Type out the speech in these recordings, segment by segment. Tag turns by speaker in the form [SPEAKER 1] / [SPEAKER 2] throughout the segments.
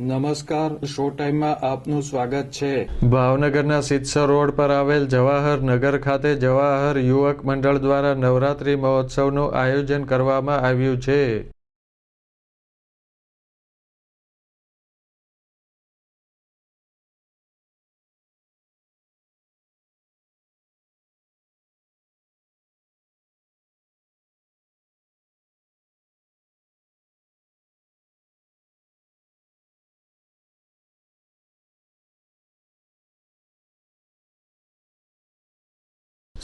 [SPEAKER 1] નમસ્કાર, શો ટાઈમમાં આપનું સ્વાગત છે.
[SPEAKER 2] ભાવનગરના સિત્સર રોડ પર આવેલ જવાહર નગર ખાતે જવાહર યુવક મંડળ દ્વારા નવરાત્રિ મહોત્સવનું આયોજન કરવામાં આવ્યું છે.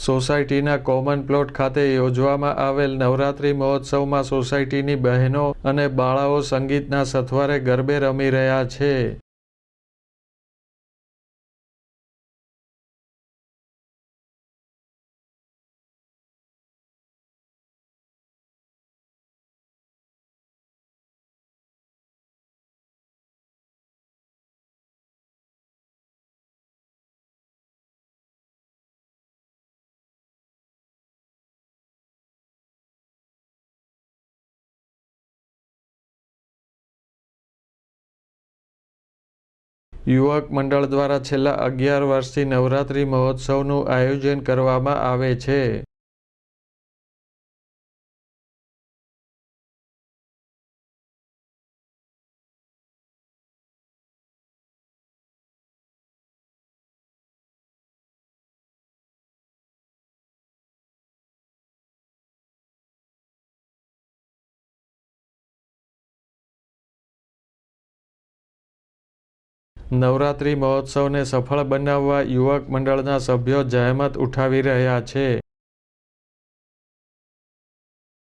[SPEAKER 2] સોસાયટીના કોમન પ્લોટ ખાતે યોજવામાં આવેલ નવરાત્રિ મહોત્સવમાં સોસાયટીની બહેનો અને બાળાઓ સંગીતના સથવારે ગરબે રમી રહ્યા છે. યુવક મંડળ દ્વારા છેલ્લા અગિયાર વર્ષથી નવરાત્રિ મહોત્સવનું આયોજન કરવામાં આવે છે. નવરાત્રિ મહોત્સવને સફળ બનાવવા યુવક મંડળના સભ્યો જહેમત ઉઠાવી રહ્યા છે.